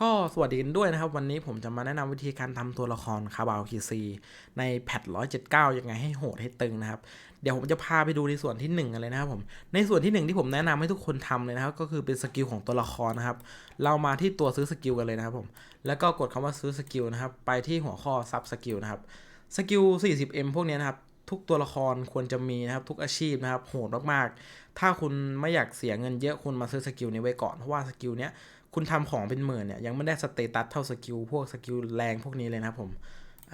ก็สวัสดีกันด้วยนะครับ วันนี้ผมจะมาแนะนำวิธีการทำตัวละครคาบาวคีซีในแพท179ยังไงให้โหดให้ตึงนะครับ เดี๋ยวผมจะพาไปดูในส่วนที่1กันเลยนะครับผมในส่วนที่ 1 ที่ผมแนะนำให้ทุกคนทำเลยนะครับ ก็คือเป็นสกิลของตัวละครนะครับ เรามาที่ตัวซื้อสกิลกันเลยนะครับผมแล้วก็กดคำว่าซื้อสกิลนะครับ ไปที่หัวข้อซับสกิลนะครับสกิล 40m พวกนี้นะครับทุกตัวละครควรจะมีนะครับทุกอาชีพนะครับโหดมากๆ ถ้าคุณไม่อยากเสียเงินเยอะคุณมาซื้อสกิลนี้ไว้ก่อนเพราะว่าสกิลเนี้ย คุณทำของเป็นหมื่นเนี่ยยังไม่ได้สเตตัสเท่าสกิลพวกสกิลแรงพวกนี้เลยนะครับผม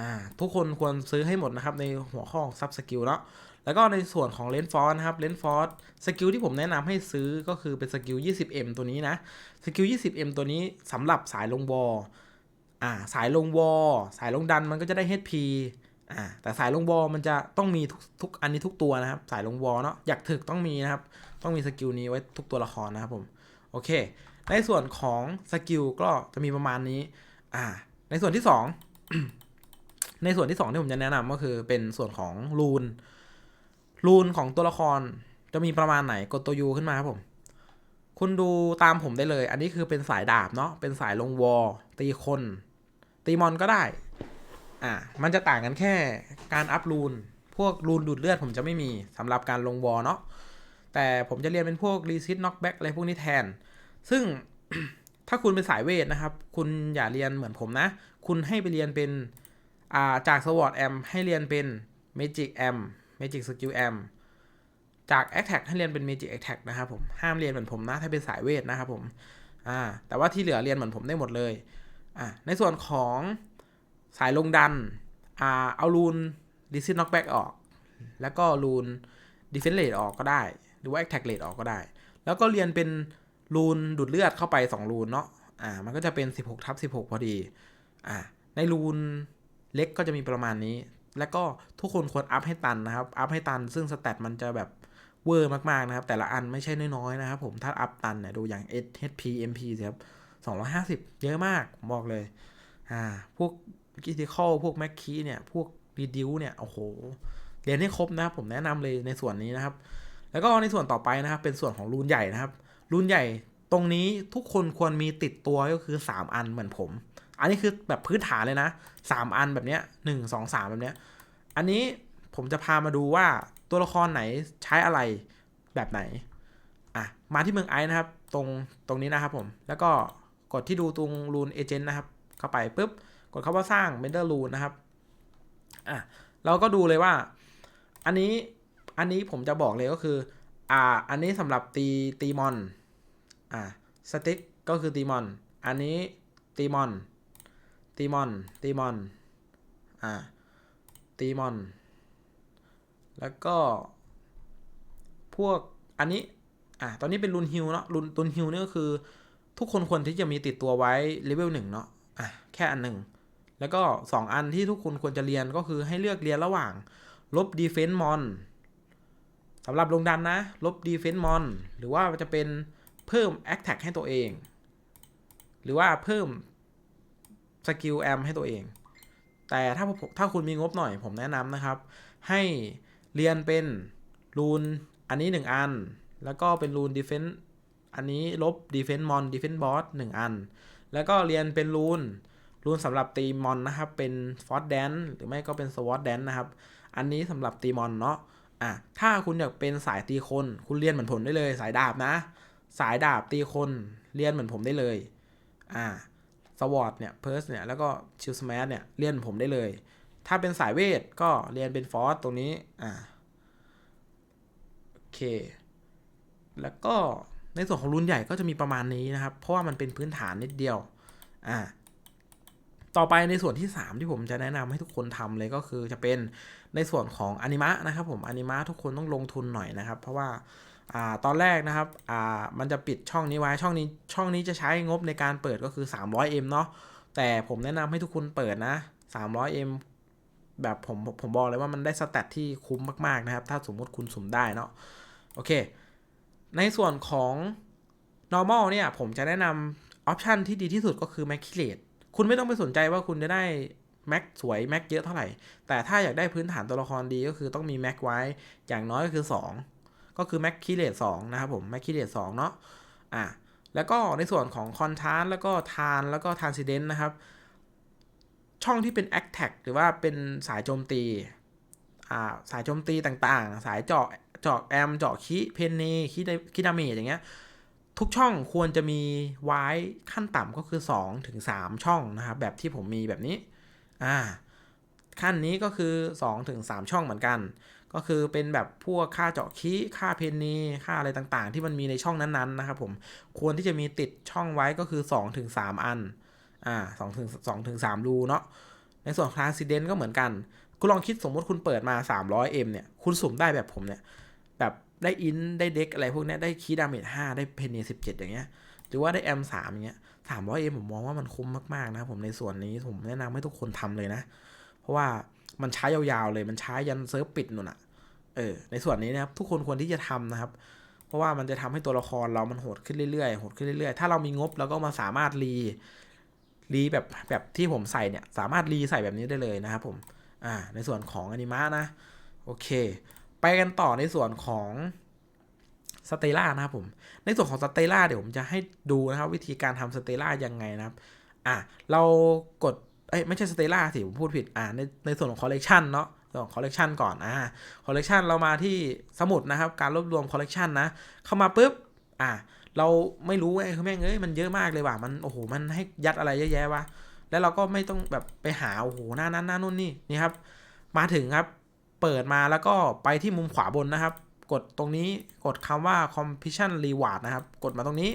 อ่าทุกคนควรซื้อให้หมดนะครับในหัวข้อซับสกิลเนาะแล้วก็ในส่วนของเลนฟอร์นะครับเลนฟอร์สกิลที่ผมแนะนำให้ซื้อก็คือเป็นสกิล 20m ตัวนี้นะสกิล 20m ตัวนี้สำหรับสายลงวอลอ่าสายลงวอลสายลงดันมันก็จะได้ HP อ่าแต่สายลงวอลมันจะต้องมีทุกทุกอันนี้ทุกตัวนะครับ สายลงวอลเนาะอยากถึกต้องมีนะครับ ต้องมีสกิลนี้ไว้ทุกตัวละครนะครับผม โอเค ในส่วนของสกิลก็จะมีประมาณนี้ อ่า ในส่วนที่สองในส่วนที่สองที่ผมจะแนะนำก็คือเป็นส่วนของรูน รูนของตัวละครจะมีประมาณไหนกดตัวยูขึ้นมาครับผม คุณดูตามผมได้เลย อันนี้คือเป็นสายดาบเนาะ เป็นสายลงวอลตีคน ตีมอนก็ได้ อ่า มันจะต่างกันแค่การอัพรูน พวกรูนดูดเลือดผมจะไม่มีสำหรับการลงวอลเนาะ แต่ผมจะเรียนเป็นพวกรีซิตน็อกแบ็กอะไรพวกนี้แทน ซึ่งถ้าคุณเป็นสายเวทนะครับ คุณอย่าเรียนเหมือนผมนะ คุณให้ไปเรียนเป็นาจากสวอตแอมให้เรียนเป็นเมจิกแอมเมจิกสกิลแอมจาก a t t a c k ให้เรียนเป็น Magic Attack นะครับผม ห้ามเรียนเหมือนผมนะ ถ้าเป็นสายเวทนะครับผมอ่าแต่ว่าที่เหลือเรียนเหมือนผมได้หมดเลยอ่าในส่วนของสายลงดันอ่าเอารูนดิซิน็อกแบ็กออก แล้วก็รูนดิเฟนเลดออกก็ได้ หรือว่า Attack เลดออกก็ได้ แล้วก็เรียนเป็น รูนดูดเลือดเข้าไป 2 รูนเนาะ อ่า มันก็จะเป็น 16ทับ16 พอดี อ่า ในรูนเล็กก็จะมีประมาณนี้ แล้วก็ทุกคนควรอัพให้ตันนะครับ อัพให้ตัน ซึ่งสเตตมันจะแบบเวอร์มากๆนะครับ แต่ละอันไม่ใช่น้อยๆนะครับผม ถ้าอัพตันเนี่ยดูอย่าง HP MP สิครับ250 เยอะมาก บอกเลย อ่า พวกกิติคอลพวกแม็กคีเนี่ย พวกรีดิวเนี่ย โอ้โห เรียนให้ครบนะครับผมแนะนำเลยในส่วนนี้นะครับ แล้วก็ในส่วนต่อไปนะครับ เป็นส่วนของรูนใหญ่นะครับ รูนใหญ่ตรงนี้ทุกคนควรมีติดตัวก็คือ 3 อันเหมือนผม อันนี้คือแบบพื้นฐานเลยนะ 3 อันแบบเนี้ยหนึ่งสองสามแบบเนี้ย อันนี้ผมจะพามาดูว่าตัวละครไหนใช้อะไรแบบไหน อะ มาที่เมืองไอซ์นะครับ ตรงตรงนี้นะครับผม แล้วก็กดที่ดูตรงรูนเอเจนต์นะครับ เข้าไปปุ๊บ กดคาว่าสร้างเมนเดอร์รูนนะครับ อะ เราก็ดูเลยว่า อันนี้ อันนี้ผมจะบอกเลยก็คือ อ่า อันนี้สำหรับตีตีมอน อ่าสติ๊กก็คือตีมอน อันนี้ตีมอน ตีมอน ตีมอน อ่าตีมอน แล้วก็ พวกอันนี้ อะตอนนี้เป็นรุนฮิลเนาะรุนรุนฮิลนี่ก็คือ ทุกคนควรที่จะมีติดตัวไว้เลเวลหนึ่งเนาะ อะแค่อันหนึ่ง แล้วก็ 2 อันที่ทุกคนควรจะเรียนก็คือให้เลือกเรียนระหว่าง ลบดีเฟน s ์มอนสำหรับลงดันนะ ลบดีเฟน s ์มอนหรือว่าจะเป็น เพิ่มแอคแท็กให้ตัวเอง หรือว่าเพิ่มสกิลแอมให้ตัวเอง แต่ถ้าถ้าคุณมีงบหน่อยผมแนะนำนะครับ ให้เรียนเป็นรูนอันนี้ 1 อัน แล้วก็เป็นรูนดีเฟน s ์อันนี้ลบดีเฟน s ์มอนดีเฟน s ์บอสหอัน แล้วก็เรียนเป็นรูนรูนสำหรับตีมอนนะครับ เป็นฟอสแดนหรือไม่ก็เป็นสวอตแดนนะครับ อันนี้สำหรับตีมอนเนาะอะถ้าคุณอยากเป็นสายตีคน คุณเรียนเหมือนผมได้เลยสายดาบนะ สายดาบตีคนเรียนเหมือนผมได้เลย อ่า สวอตเนี่ยเพิร์สเนี่ย แล้วก็ชิลสมาร์เนี่ย เรียนผมได้เลย ถ้าเป็นสายเวทก็เรียนเป็นฟอสตรงนี้ อ่า โอเค แล้วก็ในส่วนของรุ่นใหญ่ก็จะมีประมาณนี้นะครับ เพราะว่ามันเป็นพื้นฐานนิดเดียว อ่า ต่อไปในส่วนที่ 3 ที่ผมจะแนะนำให้ทุกคนทำเลยก็คือจะเป็นในส่วนของอนิมะนะครับผมอนิมะทุกคนต้องลงทุนหน่อยนะครับ เพราะว่า อ่าตอนแรกนะครับอ่ามันจะปิดช่องนี้ไว้ช่องนี้ช่องนี้จะใช้งบในการเปิดก็คือ 300M เนาะแต่ผมแนะนำให้ทุกคนเปิดนะ 300M แบบผมผมบอกเลยว่ามันได้สแตทที่คุ้มมาก ๆ นะครับ ถ้าสมมุติคุณสุ่มได้เนาะโอเค ในส่วนของ normal เนี่ย ผมจะแนะนำออปชันที่ดีที่สุดก็คือ m a c u l a t e คุณไม่ต้องไปสนใจว่าคุณจะได้แม็กสวยแม็กเยอะเท่าไหร่ แต่ถ้าอยากได้พื้นฐานตัวละครดีก็คือต้องมีแม็กไว้ อย่างน้อยก็คือ 2 ก็คือแม็กคิเลตสนะครับผมแม็กคิเลตสเนาะอะแล้วก็ในส่วนของคอนทราสแล้วก็ทานแล้วก็ทานซิเดนนะครับ ช่องที่เป็น a อ t a c หรือว่าเป็นสายโจมตีอ่าสายโจมตีต่างๆ สายเจาะเจาะแอมเจาะคีเพนนีคีคีดามจอย่างเงี้ยทุกช่องควรจะมีไว้ขั้นต่ำก็คือ2ถึง3ช่องนะครับ แบบที่ผมมีแบบนี้อ่าขั้นนี้ก็คือ2ถึง3ช่องเหมือนกัน ก็คือเป็นแบบพวกค่าเจาะคีค่าเพนนีค่าอะไรต่างๆ ที่มันมีในช่องนั้นๆนะครับผมควรที่จะมีติดช่องไว้ก็คือ2ถึง3อันอ่า2ถึง2ถึง3รูเนาะในส่วนของ Transcendent ก็เหมือนกัน คุณลองคิดสมมติคุณเปิดมา 300M เนี่ย คุณสุ่มได้แบบผมเนี่ย แบบได้อิน ได้เด็กอะไรพวกนี้ได้คีดาเมจ5ได้เพนนี17อย่างเงี้ย หรือว่าได้แอม3อย่างเงี้ย 300M ผมมองว่ามันคุ้มมาก ๆ นะครับผมในส่วนนี้ผมแนะนำให้ทุกคนทำเลยนะ เพราะว่า มันใช้ยาวๆเลยมันใช้ยันเซิร์ฟปิดนู่นอะเออในส่วนนี้นะครับทุกคนควรที่จะทำนะครับ เพราะว่ามันจะทำให้ตัวละครเรามันโหดขึ้นเรื่อยๆโหดขึ้นเรื่อยๆ ถ้าเรามีงบเราก็มาสามารถรีรีแบบแบบที่ผมใส่เนี่ยสามารถรีใส่แบบนี้ได้เลยนะครับผมอ่าในส่วนของอนิมะนะโอเค ไปกันต่อในส่วนของสเตล่านะครับผม ในส่วนของสเตล่าเดี๋ยวผมจะให้ดูนะครับ วิธีการทำสเตล่ายังไงนะครับ อะ เรากด เอ้ยไม่ใช่สเตล่าสิผมพูดผิดอ่าในในส่วนของคอลเลกชันเนาะส่วนของคอลเลกชันก่อนอ่าคอลเลกชันเรามาที่สมุดนะครับ การรวบรวมคอลเลกชันนะ เข้ามาปุ๊บอ่าเราไม่รู้ไอ้คือแม่งเอ้ยมันเยอะมากเลยว่ะมันโอ้โหมันให้ยัดอะไรเยอะแยะวะแล้วเราก็ไม่ต้องแบบไปหาโอ้โหหน้านั้นหน้านู่นนี่นี่ครับ มาถึงครับเปิดมาแล้วก็ไปที่มุมขวาบนนะครับ กดตรงนี้กดคำว่า completion reward นะครับ กดมาตรงนี้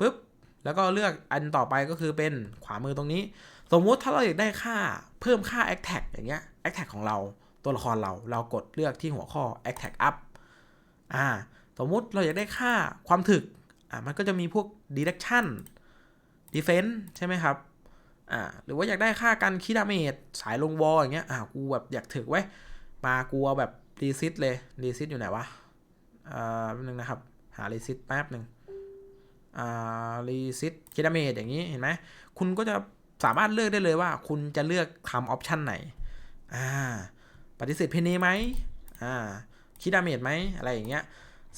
ปุ๊บแล้วก็เลือกอันต่อไปก็คือเป็นขวามือตรงนี้ สมมุติถ้าเราอยากได้ค่าเพิ่มค่า attack อย่างเงี้ย attack ของเราตัวละครเราเรากดเลือกที่หัวข้อ attack up อ่าสมมุติเราอยากได้ค่าความถึกอ่ามันก็จะมีพวก deduction defense ใช่ไหมครับอ่าหรือว่าอยากได้ค่ากันคีดาเมจสายลงวอลอย่างเงี้ยอ่ากูแบบอยากถึกไว้มากูเอาแบบรีซิตเลยรีซิตอยู่ไหนวะอ่าแป๊บนึงนะครับ หารีซิตแป๊บหนึ่งอ่ารีซิตคีดาเมจอย่างนี้เห็นไหมคุณก็จะ สามารถเลือกได้เลยว่า คุณจะเลือกทำออปชันไหน อ่า ปฏิเสธเพเนไหมอ่าคีดาเมจไหมอะไรอย่างเงี้ย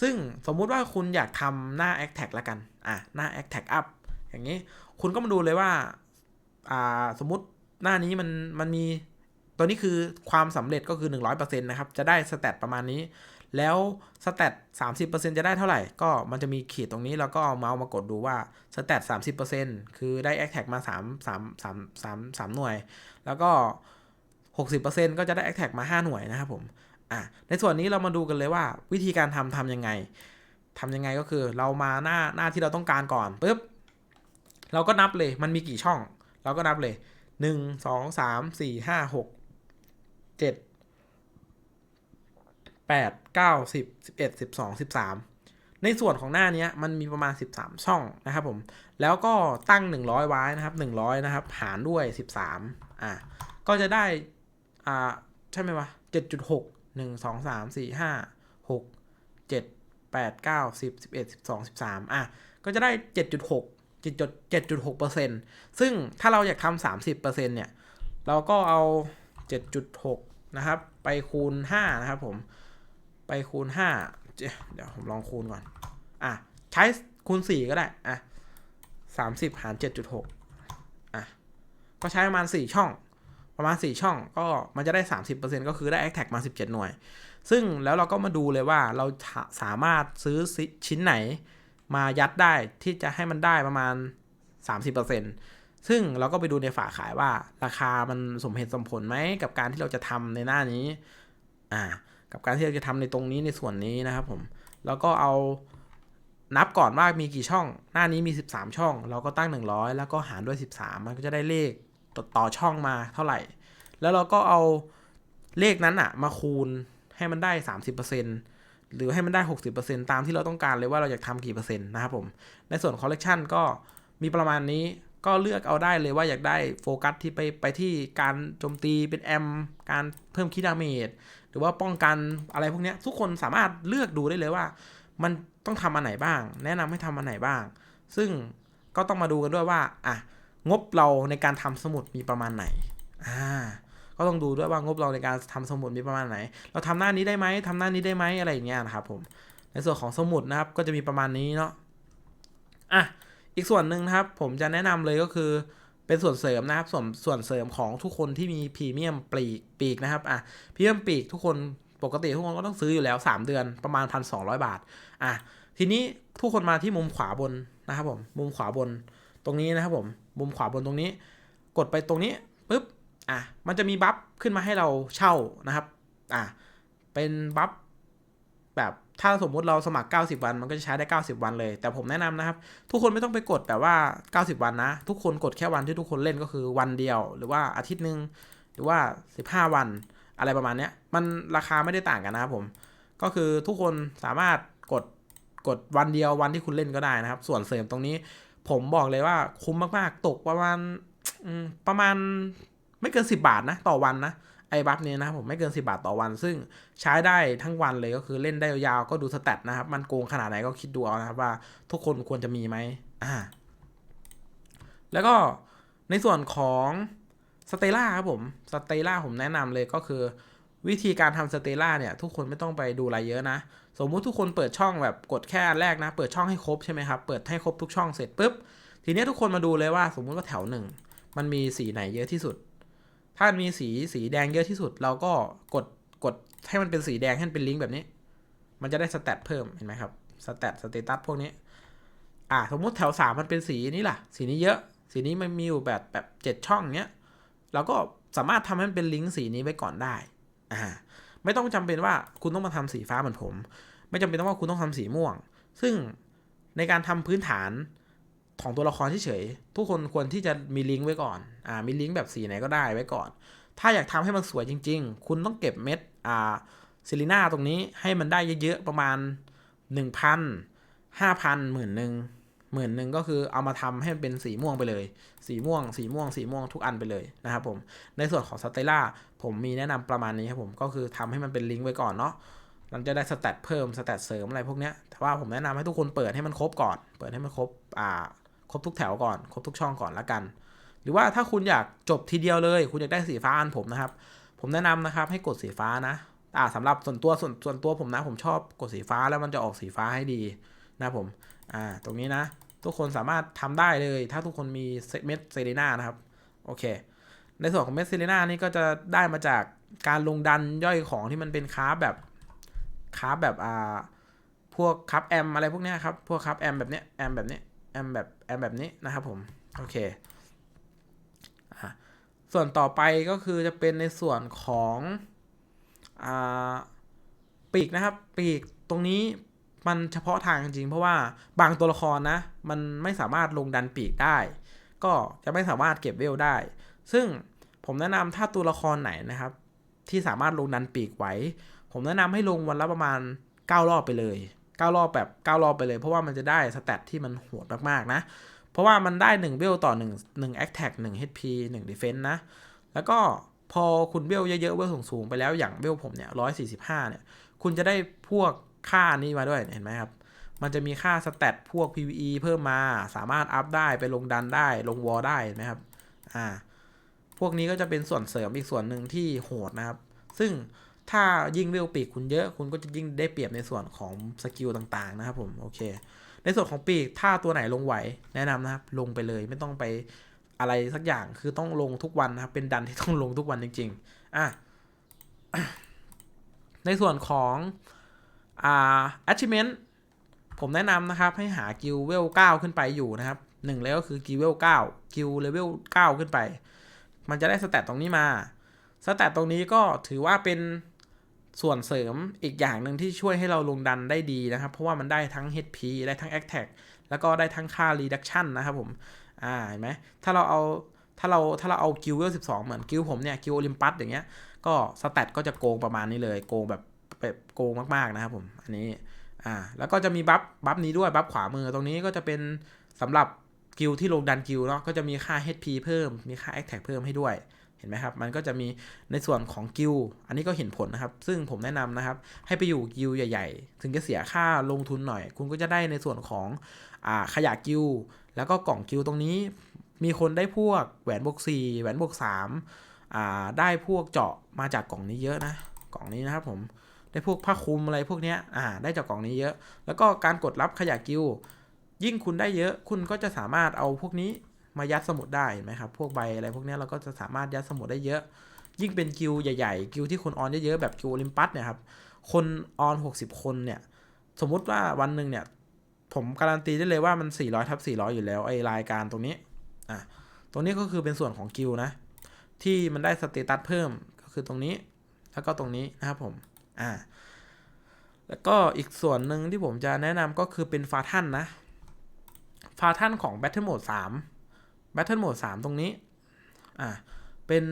ซึ่งสมมุติว่าคุณอยากทำหน้า a c t a g ละกัน อะ หน้า a c t a g up อย่างนี้ คุณก็มาดูเลยว่า อ่า สมมุติหน้านี้มัน มันมี ตัวนี้คือความสำเร็จก็คือ 100%นะครับ จะได้สเตตประมาณนี้ แล้วสเตต30%จะได้เท่าไหร่ ก็มันจะมีขีดตรงนี้แล้วก็เอาเมาส์มากดดูว่าสเตต30%คือได้ a c t a g มา3 3 3 3 3หน่วย แล้วก็60%ก็จะได้ a c t a g มา5หน่วยนะครับผมอะในส่วนนี้เรามาดูกันเลยว่าวิธีการทำทำยังไงทำยังไงก็คือเรามาหน้าหน้าที่เราต้องการก่อนปุ๊บเราก็นับเลยมันมีกี่ช่อง เราก็นับเลยหนึ่งสองสามสี่ห้าหกเจ็ดแปดเก้าสิบสิบเอ็ดสิบสองสิบสามในส่วนของหน้านี้มันมีประมาณ 13 ช่องนะครับผม แล้วก็ตั้ง 100 ไว้นะครับ 100 นะครับ หารด้วย 13 อะ ก็จะได้ อ่า ใช่ไหมวะ 7.6 1 2 3 4 5 6 7 8 9 10 11 12 13 อะ ก็จะได้ 7.6 7.6เปอร์เซ็นต์ซึ่งถ้าเราอยากทำ30เปอร์เซ็นต์เนี่ย เราก็เอา 7.6 นะครับ ไปคูณ 5 นะครับผม ไปคูณ5เดี๋ยวผมลองคูณก่อน อะ ใช้คูณ4ก็ได้ อะ30หาร7.6อะ ก็ใช้ประมาณ4ช่อง ประมาณ4ช่อง ก็มันจะได้30%ก็คือได้ a c t a g มา17หน่วย ซึ่งแล้วเราก็มาดูเลยว่าเราสามารถซื้อชิ้นไหนมายัดได้ที่จะให้มันได้ประมาณ 30%ซึ่งเราก็ไปดูในฝาขายว่าราคามันสมเหตุสมผลไหมกับการที่เราจะทำในหน้านี้ อ่า กับการที่เราจะทำในตรงนี้ในส่วนนี้นะครับผม แล้วก็เอานับก่อนว่ามีกี่ช่อง หน้านี้มี 13 ช่อง เราก็ตั้ง 100 แล้วก็หารด้วย 13 มันก็จะได้เลขต่อช่องมาเท่าไหร่ แล้วเราก็เอาเลขนั้นอะมาคูณให้มันได้ 30%หรือให้มันได้ 60%ตามที่เราต้องการเลยว่าเราอยากทำกี่เปอร์เซ็นต์นะครับผม ในส่วนคอลเลกชันก็มีประมาณนี้ก็เลือกเอาได้เลยว่าอยากได้โฟกัสที่ไปไปที่การโจมตีเป็นแอม การเพิ่มคีดาเมจ หรือว่าป้องกันอะไรพวกนี้ทุกคนสามารถเลือกดูได้เลยว่า มันต้องทำอันไหนบ้าง แนะนำให้ทำอันไหนบ้าง ซึ่งก็ต้องมาดูกันด้วยว่าอะงบเราในการทำสมุดมีประมาณไหนอ่าก็ต้องดูด้วยว่างบเราในการทำสมุดมีประมาณไหน เราทำหน้านี้ได้ไหมทำหน้านี้ได้ไหมอะไรอย่างเงี้ยนะครับผมในส่วนของสมุดนะครับก็จะมีประมาณนี้เนาะอะอีกส่วนหนึ่งนะครับ ผมจะแนะนำเลยก็คือ เป็นส่วนเสริมนะครับส่วนส่วนเสริมของทุกคนที่มีพรีเมียมปีกปีกนะครับอะพรีเมียมปีกทุกคนปกติทุกคนก็ต้องซื้ออยู่แล้ว 3 เดือนประมาณ 1,200 บาทอะทีนี้ทุกคนมาที่มุมขวาบนนะครับผมมุมขวาบนตรงนี้นะครับผมมุมขวาบนตรงนี้ กดไปตรงนี้ปุ๊บอะมันจะมีบัฟขึ้นมาให้เราเช่านะครับอะเป็นบัฟแบบ ถ้าสมมุติเราสมัคร 90 วัน มันก็จะใช้ได้ 90 วันเลย แต่ผมแนะนำนะครับ ทุกคนไม่ต้องไปกดแบบว่า 90 วันนะ ทุกคนกดแค่วันที่ทุกคนเล่นก็คือวันเดียว หรือว่าอาทิตย์หนึ่งหรือว่า 15 วันอะไรประมาณนี้มันราคาไม่ได้ต่างกันนะครับผม ก็คือทุกคนสามารถกดกดวันเดียววันที่คุณเล่นก็ได้นะครับ ส่วนเสริมตรงนี้ ผมบอกเลยว่าคุ้มมากๆ ตกประมาณประมาณไม่เกิน 10 บาทนะ ต่อวันนะ ไอ้บัฟนี้นะครับผมไม่เกิน 10 บาทต่อวัน ซึ่งใช้ได้ทั้งวันเลยก็คือเล่นได้ยาวๆก็ดูสแตทนะครับ มันโกงขนาดไหนก็คิดดูเอานะครับว่าทุกคนควรจะมีไหมอ่าแล้วก็ในส่วนของสเตล่าครับผมสเตล่าผมแนะนำเลยก็คือวิธีการทำสเตล่าเนี่ย ทุกคนไม่ต้องไปดูอะไรเยอะนะ สมมุติทุกคนเปิดช่องแบบกดแค่อันแรกนะ เปิดช่องให้ครบใช่ไหมครับ เปิดให้ครบทุกช่องเสร็จปุ๊บ ทีนี้ทุกคนมาดูเลยว่า สมมุติว่าแถวหนึ่งมันมีสีไหนเยอะที่สุด ถ้ามันมีสีสีแดงเยอะที่สุด เราก็กดกดให้มันเป็นสีแดงให้มันเป็นลิงก์แบบนี้ มันจะได้สแตทเพิ่มเห็นไหมครับสแตทสเตตัสพวกนี้ อ่าสมมุติแถวสามมันเป็นสีนี้ล่ะ สีนี้เยอะ สีนี้มันมีอยู่แบบแบบเจ็ดช่องเนี้ยเราก็สามารถทำให้มันเป็นลิงก์สีนี้ไว้ก่อนได้ อ่า ไม่ต้องจำเป็นว่าคุณต้องมาทำสีฟ้าเหมือนผม ไม่จำเป็นต้องว่าคุณต้องทำสีม่วง ซึ่งในการทำพื้นฐาน ของตัวละครเฉยๆทุกคนควรที่จะมีลิงก์ไว้ก่อนอ่ามีลิงก์แบบสีไหนก็ได้ไว้ก่อน ถ้าอยากทำให้มันสวยจริง ๆ คุณต้องเก็บเม็ดอ่าซิลิน่าตรงนี้ให้มันได้เยอะๆประมาณ 1,000 5,000หมื่นหนึ่งหมื่นหนึ่งก็คือเอามาทำให้มันเป็นสีม่วงไปเลย สีม่วง สีม่วง สีม่วงทุกอันไปเลยนะครับผม ในส่วนของสเตล่าผมมีแนะนำประมาณนี้ครับผม ก็คือทำให้มันเป็นลิงก์ไว้ก่อนเนาะมันจะได้สแตทเพิ่มสแตทเสริมอะไรพวกเนี้ยแต่ว่าผมแนะนำให้ทุกคนเปิดให้มันครบก่อน เปิดให้มันครบอ่า ครบทุกแถวก่อนครบทุกช่องก่อนละกัน หรือว่าถ้าคุณอยากจบทีเดียวเลย คุณอยากได้สีฟ้าอันผมนะครับ ผมแนะนำนะครับให้กดสีฟ้านะอ่าสำหรับส่วนตัวส่วนส่วนตัวผมนะ ผมชอบกดสีฟ้าแล้วมันจะออกสีฟ้าให้ดีนะผมอ่าตรงนี้นะ ทุกคนสามารถทำได้เลย ถ้าทุกคนมีเม็ดเซเลน่านะครับโอเค ในส่วนของเม็ดเซเลน่านี่ก็จะได้มาจากการลงดันย่อยของที่มันเป็นคาร์บแบบคาร์บแบบอ่าพวกคาร์บแอมอะไรพวกเนี้ยครับ พวกคาร์บแอมแบบเนี้ยแอมแบบเนี้ย แอมแบบแอมแบบนี้นะครับผม โอเคอส่วนต่อไปก็คือจะเป็นในส่วนของอปีกนะครับ ปีกตรงนี้มันเฉพาะทางจริงเพราะว่าบางตัวละครนะ มันไม่สามารถลงดันปีกได้ ก็จะไม่สามารถเก็บเวลได้ ซึ่งผมแนะนำถ้าตัวละครไหนนะครับ ที่สามารถลงดันปีกไว้ ผมแนะนำให้ลงวันละประมาณ 9 รอบไปเลย 9รอบแบบ9รอบไปเลย เพราะว่ามันจะได้สแตทที่มันโหดมากๆนะ เพราะว่ามันได้1เวลต่อ1 1 attack 1 HP 1 defense นะ แล้วก็พอคุณเวลเยอะๆเวลสูงๆไปแล้วอย่างเวลผมเนี่ย145 เนี่ย คุณจะได้พวกค่านี้มาด้วยเห็นไหมครับ มันจะมีค่าสแตทพวก PVE เพิ่มมาสามารถอัพได้ไปลงดันได้ลงวอลได้เห็นไหมครับอ่าพวกนี้ก็จะเป็นส่วนเสริมอีกส่วนหนึ่งที่โหดนะครับ ซึ่ง ถ้ายิ่งเวลปีกคุณเยอะ คุณก็จะยิ่งได้เปรียบในส่วนของสกิลต่างๆนะครับผมโอเค ในส่วนของปีกถ้าตัวไหนลงไหวแนะนำนะครับลงไปเลยไม่ต้องไปอะไรสักอย่างคือต้องลงทุกวันนะครับเป็นดันที่ต้องลงทุกวันจริง ๆอะในส่วนของอ่า achievement ผมแนะนำนะครับให้หากิลเวล9ขึ้นไปอยู่นะครับหนึ่งเลยก็คือกิลเวล9กิลเลเวล9ขึ้นไป มันจะได้สแตทตรงนี้มา สแตทตรงนี้ก็ถือว่าเป็น ส่วนเสริมอีกอย่างหนึ่งที่ช่วยให้เราลงดันได้ดีนะครับ เพราะว่ามันได้ทั้ง HP ได้ทั้ง Attack แล้วก็ได้ทั้งค่า Reduction นะครับผม อ่าเห็นไหมถ้าเราเอาถ้าเราถ้าเราเอากิลเวล12เหมือนกิลผมเนี่ยกิลโอลิมปัสอย่างเงี้ย ก็สแตทก็จะโกงประมาณนี้เลย โกงแบบแบบโกงมากๆนะครับผม อันนี้ อ่า แล้วก็จะมีบัฟบัฟนี้ด้วยบัฟขวามือตรงนี้ก็จะเป็นสำหรับกิลที่ลงดันกิลเนาะก็จะมีค่า HP เพิ่มมีค่า Attack เพิ่มให้ด้วย เห็นไหมครับ มันก็จะมีในส่วนของกิลอันนี้ก็เห็นผลนะครับ ซึ่งผมแนะนำนะครับ ให้ไปอยู่กิลใหญ่ ๆ ถึงจะเสียค่าลงทุนหน่อย คุณก็จะได้ในส่วนของอขยะกิลแล้วก็กล่องกิลตรงนี้ มีคนได้พวกแหวนบวก4แหวนบวก3ได้พวกเจาะมาจากกล่องนี้เยอะนะ กล่องนี้นะครับผมได้พวกผ้าคลุมอะไรพวกนี้อ่า ได้จากกล่องนี้เยอะ แล้วก็การกดรับขยะกิลยิ่งคุณได้เยอะ คุณก็จะสามารถเอาพวกนี้ มายัดสมุดได้เห็นไหมครับ พวกใบอะไรพวกนี้เราก็จะสามารถยัดสมุดได้เยอะ ยิ่งเป็นกิลใหญ่ๆ กิลที่คนออนเยอะๆแบบกิลโอลิมปัสเนี่ยครับคนออน 60 คนเนี่ยสมมุติว่าวันหนึ่งเนี่ยผมการันตีได้เลยว่ามัน 400ทับ400 อยู่แล้วไอรายการตรงนี้อะตรงนี้ก็คือเป็นส่วนของกิลนะที่มันได้สเตตัสเพิ่มก็คือตรงนี้แล้วก็ตรงนี้นะครับผมอ่าแล้วก็อีกส่วนหนึ่งที่ผมจะแนะนำก็คือเป็นฟาทันนะ ฟาทันของ Battle Mode 3 Battle Mode 3 ตรงนี้อ่าเป็น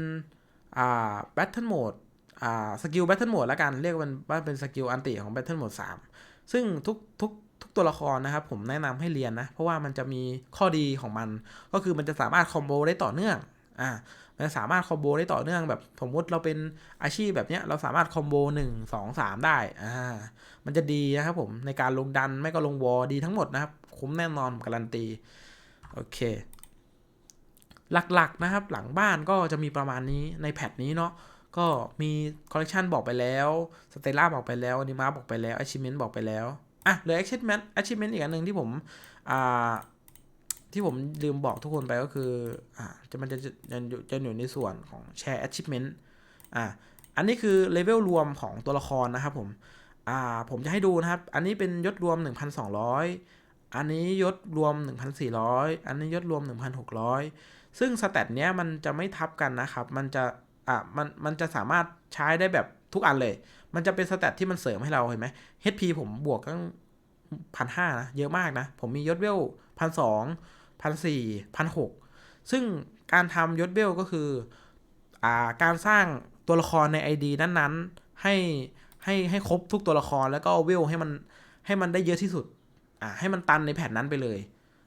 อ่า Battle Mode อ่าสกิล Battle Mode แล้วกันเรียกมันว่าเป็นสกิลอันติของ Battle Mode 3 ซึ่งทุกทุกทุกตัวละครนะครับผมแนะนำให้เรียนนะ เพราะว่ามันจะมีข้อดีของมัน ก็คือมันจะสามารถคอมโบได้ต่อเนื่องอ่ามันจะสามารถคอมโบได้ต่อเนื่องแบบสมมติเราเป็นอาชีพแบบเนี้ยเราสามารถคอมโบหนึ่งสองสามได้อ่ามันจะดีนะครับผมในการลงดันไม่ก็ลงวอลดีทั้งหมดนะครับ คุ้มแน่นอนการันตี โอเค หลักๆนะครับ หลังบ้านก็จะมีประมาณนี้ในแพทนี้เนาะก็มีคอลเล t ชันบอกไปแล้วสเตล่าบอกไปแล้วอนิมาบอกไปแล้ว achievement บอกไปแล้วอะเหลือ achievement achievement อีกอันหนึ่งที่ผมอ่าที่ผมลืมบอกทุกคนไปก็คืออ่าจะมันจะจะจะอยู่จะอยู่ในส่วนของ share achievement อ่าอันนี้คือเลเวลรวมของตัวละครนะครับผมอ่าผมจะให้ดูนะครับ อันนี้เป็นยศรวม 1,200 อันนี้ยศรวม 1,400 อันนี้ยศรวม 1,600 ซึ่งสแตทเนี้ยมันจะไม่ทับกันนะครับ มันจะอะมันมันจะสามารถใช้ได้แบบทุกอันเลย มันจะเป็นสแตทที่มันเสริมให้เราเห็นไหม HP ผมบวกตั้งพันห้านะ เยอะมากนะ ผมมียศเวลพันสองพันสี่พันหกซึ่งการทำยศเวลก็คืออ่าการสร้างตัวละครใน ID นั้นๆ ให้ให้ให้ครบทุกตัวละครแล้วก็เวลให้มันให้มันได้เยอะที่สุดอ่าให้มันตันในแผ่นนั้นไปเลย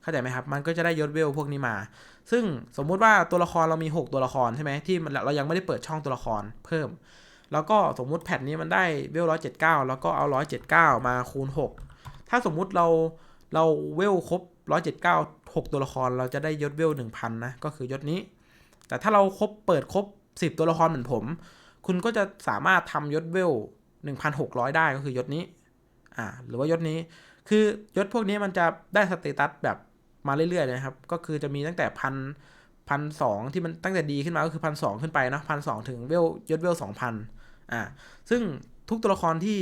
าใจไหมครับ มันก็จะได้ยศเวลพวกนี้มา ซึ่งสมมุติว่าตัวละครเรามี 6 ตัวละครใช่ไหมที่เรายังไม่ได้เปิดช่องตัวละครเพิ่ม แล้วก็สมมุติแพทนี้มันได้เวลร้อยเจ็ดเก้าแล้วก็เอาร้อยเจ็ดเก้ามาคูณหกถ้าสมมุติเราเราเวลครบร้อยเจ็ดเก้าหกตัวละครเราจะได้ยศเวลหนึ่งพันนะก็คือยศนี้ แต่ถ้าเราครบเปิดครบสิบตัวละครเหมือนผม คุณก็จะสามารถทำยศเวลหนึ่งพันหกร้อยได้ก็คือยศนี้ อ่า หรือว่ายศนี้ คือยศพวกนี้มันจะได้สเตตัสแบบ มาเรื่อยๆนะครับ ก็คือจะมีตั้งแต่พันพันสองที่มันตั้งแต่ดีขึ้นมาก็คือพันสองขึ้นไปนะพันสองถึงเวลยศเวลสองพันอ่าซึ่งทุกตัวละครที่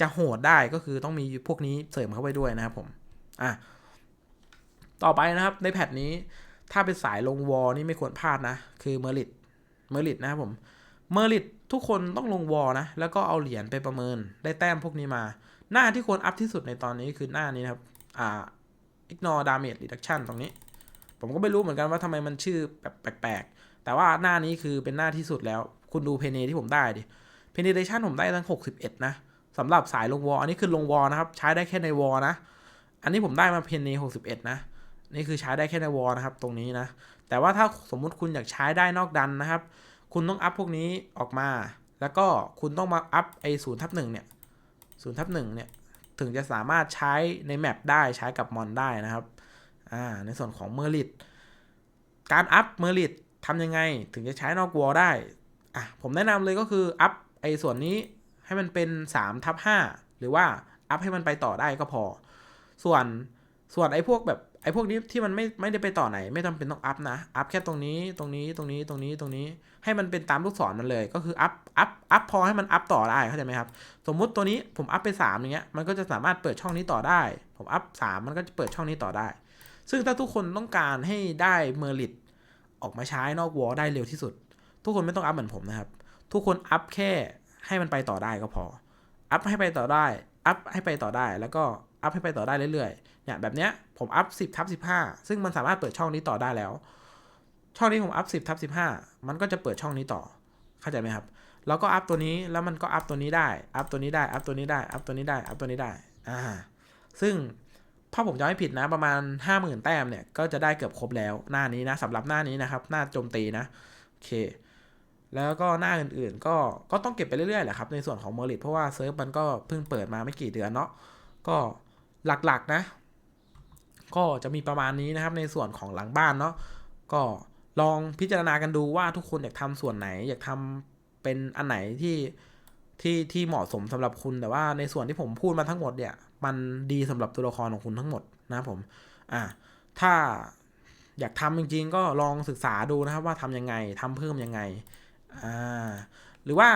จะโหดได้ก็คือต้องมีพวกนี้เสริมเข้าไปด้วยนะครับผมอะต่อไปนะครับในแพทนี้ถ้าเป็นสายลงวอลนี่ไม่ควรพลาดนะ คือเมอริตเมอริตนะครับผมเมอริตทุกคนต้องลงวอลนะ แล้วก็เอาเหรียญไปประเมินได้แต้มพวกนี้มา หน้าที่ควรอัพที่สุดในตอนนี้คือหน้านี้นะครับอ่า ignore damage reduction ตรงนี้ ผมก็ไม่รู้เหมือนกันว่าทำไมมันชื่อแบบแปลกๆ แต่ว่าหน้านี้คือเป็นหน้าที่สุดแล้ว คุณดูเพเนที่ผมได้ดิเพเนเดชันผมได้ตั้ง 61 นะสำหรับสายลงวอลอันนี้คือลงวอลนะครับ ใช้ได้แค่ในวอลนะ อันนี้ผมได้มาเพนเน61 นะ นี่คือใช้ได้แค่ในวอลนะครับ ตรงนี้นะ แต่ว่าถ้าสมมุติคุณอยากใช้ได้นอกดันนะครับ คุณต้องอัพพวกนี้ออกมา แล้วก็คุณต้องมาอัพไอศูนย์ทับหนึ่งเนี่ยศูนย์ทับหนึ่งเนี่ย ถึงจะสามารถใช้ในแมปได้ใช้กับมอนได้นะครับอ่าในส่วนของเมอริตการอัพเมอริตทำยังไงถึงจะใช้นอกวอลได้อะผมแนะนำเลยก็คืออัพไอ้ส่วนนี้ให้มันเป็น3ทับ5หรือว่าอัพให้มันไปต่อได้ก็พอ ส่วนส่วนไอ้พวกแบบ ไอ้พวกนี้ที่มันไม่ไม่ได้ไปต่อไหน ไม่จำเป็นต้องอัพนะ อัพแค่ตรงนี้ตรงนี้ตรงนี้ตรงนี้ตรงนี้ ให้มันเป็นตามลูกศรมันเลย ก็คืออัพอัพอัพพอให้มันอัพต่อได้เข้าใจไหมครับ สมมุติตัวนี้ผมอัพไป3อย่างเงี้ย มันก็จะสามารถเปิดช่องนี้ต่อได้ ผมอัพ3มันก็จะเปิดช่องนี้ต่อได้ ซึ่งถ้าทุกคนต้องการให้ได้เมอร์ลิตออกมาใช้นอกวอลได้เร็วที่สุด ทุกคนไม่ต้องอัพเหมือนผมนะครับ ทุกคนอัพแค่ให้มันไปต่อได้ก็พอ อัพให้ไปต่อได้ อัพให้ไปต่อได้ แล้วก็อัพให้ไปต่อได้เรื่อยๆ เนี่ยแบบเนี้ยผมอัพ 10ทับ15 ซึ่งมันสามารถเปิดช่องนี้ต่อได้แล้ว ช่องนี้ผมอัพ 10ทับ15 มันก็จะเปิดช่องนี้ต่อ เข้าใจไหมครับ แล้วก็อัพตัวนี้ แล้วมันก็อัพตัวนี้ได้ อัพตัวนี้ได้ อัพตัวนี้ได้ อัพตัวนี้ได้ อัพตัวนี้ได้ อ่า ซึ่งถ้าผมจำไม่ผิดนะประมาณ 50,000 แต้มเนี่ย ก็จะได้เกือบครบแล้วหน้านี้นะสำหรับหน้านี้นะครับ หน้าโจมตีนะ โอเค แล้วก็หน้าอื่นๆ ก็ ก็ต้องเก็บไปเรื่อยๆแหละครับ ในส่วนของเมอริทเพราะว่าเซิร์ฟมันก็เพิ่งเปิดมาไม่กี่เดือนเนาะ ก็หลักๆนะ ก็จะมีประมาณนี้นะครับในส่วนของหลังบ้านเนาะก็ลองพิจารณากันดูว่าทุกคนอยากทำส่วนไหน อยากทำเป็นอันไหนที่ที่ที่เหมาะสมสำหรับคุณแต่ว่าในส่วนที่ผมพูดมาทั้งหมดเนี่ย มันดีสำหรับตัวละครของคุณทั้งหมดนะผม อะถ้าอยากทำจริง ๆ ก็ลองศึกษาดูนะครับว่าทำยังไงทำเพิ่มยังไง อ่า หรือว่า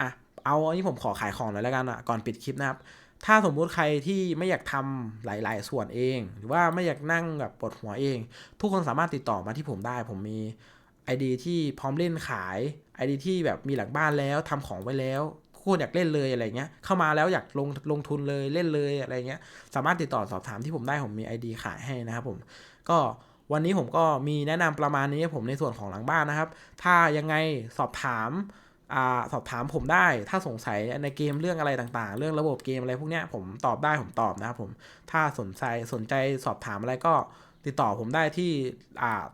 อะ เอาอันนี้ผมขอขายของหน่อยแล้วกันอะ ก่อนปิดคลิปนะครับ ถ้าสมมุติใครที่ไม่อยากทำหลาย ๆ ส่วนเอง หรือว่าไม่อยากนั่งแบบปวดหัวเอง ทุกคนสามารถติดต่อมาที่ผมได้ ผมมี ID ที่พร้อมเล่นขาย ID ที่แบบมีหลังบ้านแล้วทำของไว้แล้วทุกคนอยากเล่นเลยอะไรเงี้ย เข้ามาแล้วอยากลงลงทุนเลยเล่นเลยอะไรเงี้ย สามารถติดต่อสอบถามที่ผมได้ผมมี ID ขายให้นะครับผม ก็วันนี้ผมก็มีแนะนำประมาณนี้ผมในส่วนของหลังบ้านนะครับ ถ้ายังไงสอบถาม อสอบถามผมได้ถ้าสงสัยในเกมเรื่องอะไรต่างๆ เรื่องระบบเกมอะไรพวกเนี้ยผมตอบได้ผมตอบนะครับผมถ้าสนใจสนใจสอบถามอะไรก็ติดต่อผมได้ที่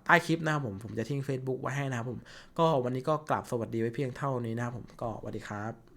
ใต้คลิปนะครับผมผมจะทิ้ง Facebook ไว้ให้นะครับผมก็วันนี้ก็กลับสวัสดีไว้เพียงเท่านี้นะครับผมก็สวัสดีครับ